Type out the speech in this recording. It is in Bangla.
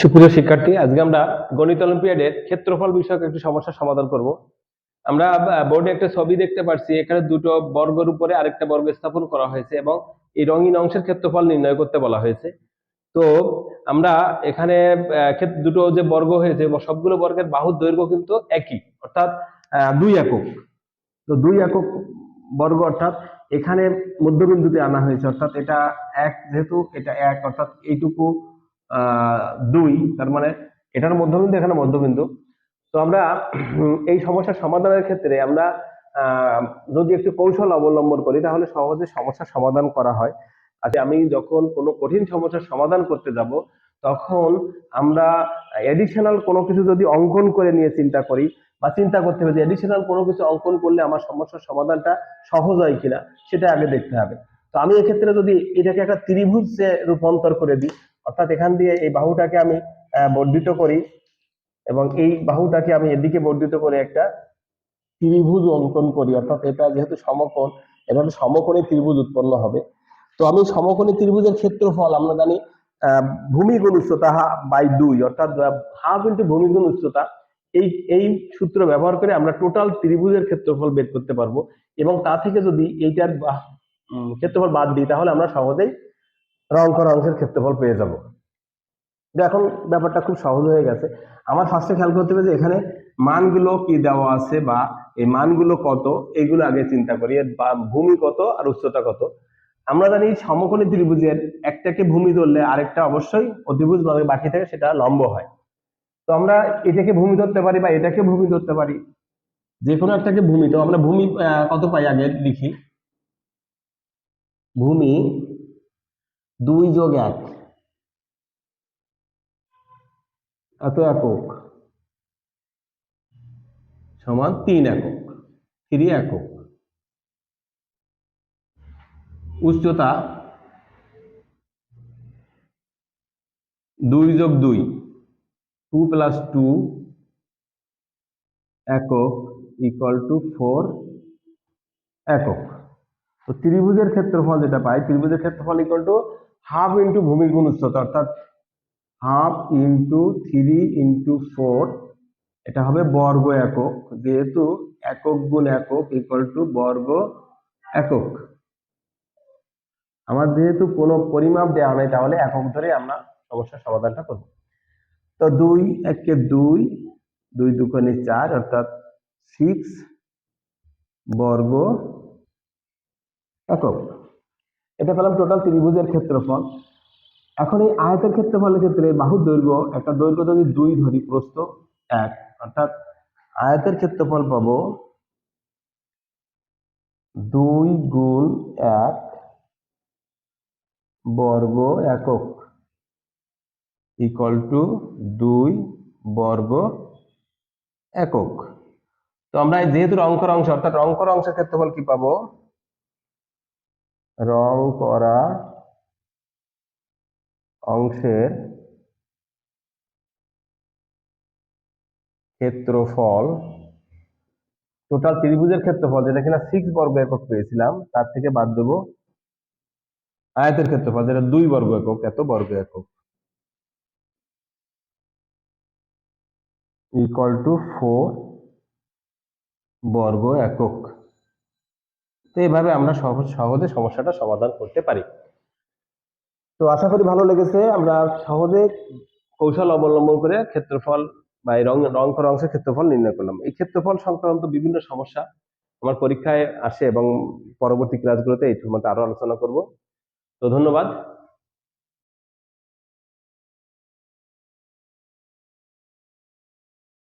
সুপ্রিয় শিক্ষার্থী, আজকে আমরা গণিত অলিম্পিয়াডের ক্ষেত্রফল বিষয়ক একটি সমস্যার সমাধান করব। আমরা বোর্ডে একটা ছবি দেখতে পাচ্ছি এখানে দুটো বর্গের উপরে আরেকটা বর্গ স্থাপন করা হয়েছে এবং এই রঙিন অংশের ক্ষেত্রফল নির্ণয় করতে বলা হয়েছে। তো, আমরা এখানে দুটো যে বর্গ হয়েছে, সবগুলো বর্গের বাহুর দৈর্ঘ্য কিন্তু একই, অর্থাৎ দুই একক। তো দুই একক বর্গ অর্থাৎ এখানে মধ্যবিন্দুতে আনা হয়েছে, অর্থাৎ এটা এক, যেহেতু এটা এক, অর্থাৎ এইটুকু দুই, তার মানে এটার মধ্যবিন্দু, এখানে মধ্যবিন্দু। তো আমরা এই সমস্যার সমাধানের ক্ষেত্রে আমরা যদি একটু কৌশল অবলম্বন করি, তাহলে সহজে সমস্যার সমাধান করা হয়। আচ্ছা আমি যখন কোনো কঠিন সমস্যার সমাধান করতে যাব, তখন আমরা এডিশনাল কোনো কিছু যদি অঙ্কন করে নিয়ে চিন্তা করি, বা চিন্তা করতে হবে যে এডিশনাল কোনো কিছু অঙ্কন করলে আমার সমস্যার সমাধানটা সহজ হয় কিনা, সেটা আগে দেখতে হবে। তো আমি এক্ষেত্রে যদি এটাকে একটা ত্রিভুজে রূপান্তর করে দিই অর্থাৎ এখান দিয়ে এই বাহুটাকে আমি বর্ধিত করি এবং এই বাহুটাকে আমি এদিকে বর্ধিত করে একটা ত্রিভুজ অঙ্কন করি। অর্থাৎ এটা যেহেতু সমকোণ এটা হলো সমকোণী ত্রিভুজ উৎপন্ন হবে। তো আমি সমকোণী ত্রিভুজের ক্ষেত্রফল আমরা জানি আহ, ভূমি গুণ উচ্চতা বাই দুই অর্থাৎ হাফ ইন্টু ভূমি গুণ উচ্চতা এই এই সূত্র ব্যবহার করে আমরা টোটাল ত্রিভুজের ক্ষেত্রফল বের করতে পারব এবং তা থেকে যদি এইটার ক্ষেত্রফল বাদ দিই তাহলে আমরা সহজেই রং করা অংশের ক্ষেত্রফল পেয়ে যাব। এখন ব্যাপারটা খুব সহজ হয়ে গেছে। আমার ফার্স্টে খেয়াল করতে হবে যে এখানে মানগুলো কি দেওয়া আছে বা এই মানগুলো কত, এগুলো আগে চিন্তা করি। বা ভূমি কত আর উচ্চতা কত। আমরা জানি সমকোণী ত্রিভুজের একটাকে ভূমি ধরলে আরেকটা অবশ্যই অতিভুজ বাকি থাকে, সেটা লম্ব হয়। তো আমরা এটাকে ভূমি ধরতে পারি বা এটাকে ভূমি ধরতে পারি। যে কোনো একটাকে ভূমি, তো আমরা ভূমি কত পাই আগে লিখি? ভূমি দুই যোগ এক। এত একক। সমান তিন একক। থ্রি একক। উচ্চতা দুই যোগ দুই। টু প্লাস টু একক ইকুয়াল টু ফোর একক। তো ত্রিভুজের ক্ষেত্রফল যেটা পাই, ত্রিভুজের ক্ষেত্রফল ইকুয়াল টু হাফ ইন্টু ভূমি গুণ অর্থাৎ half into three into four এটা হবে বর্গ একক, যেহেতু একক গুণ একক ইকুয়াল টু বর্গ একক। আমার যেহেতু কোনো পরিমাপ দেওয়া নেই, তাহলে একক ধরে আমরা সমস্যার সমাধানটা করব। তো দুই একে দুই দুই দুকোণে চার, অর্থাৎ সিক্স বর্গ একক। এটা পেলাম টোটাল ত্রিভুজের ক্ষেত্রফল। এখন এই আয়তের ক্ষেত্রফলের ক্ষেত্রে বাহুর দৈর্ঘ্য, একটা দৈর্ঘ্য যদি দুই ধরি, প্রস্থ এক, অর্থাৎ আয়তের ক্ষেত্রফল পাবো দুই গুণ এক বর্গ একক ইকুয়াল টু দুই বর্গ একক। তো আমরা যেহেতু অঙ্কর অংশ, অর্থাৎ অঙ্কর অংশের ক্ষেত্রফল কি পাবো? রং করা অংশের ক্ষেত্রফল টোটাল ত্রিভুজের ক্ষেত্রফল, যেটা কিনা সিক্স বর্গ একক পেয়েছিলাম, তার থেকে বাদ দেবো আয়তের ক্ষেত্রফল, যেটা দুই বর্গ একক, এত বর্গ একক। ইকুয়াল টু ফোর বর্গ একক। তো এইভাবে আমরা সহজ সহজে সমস্যাটা সমাধান করতে পারি। তো আশা করি ভালো লেগেছে। আমরা সহজে কৌশল অবলম্বন করে ক্ষেত্রফল বা এই রং রং করা অংশের ক্ষেত্রফল নির্ণয় করলাম। এই ক্ষেত্রফল সংক্রান্ত বিভিন্ন সমস্যা আমার পরীক্ষায় আসে এবং পরবর্তী ক্লাসগুলোতে এই সম্বন্ধে আরও আলোচনা করব। তো ধন্যবাদ।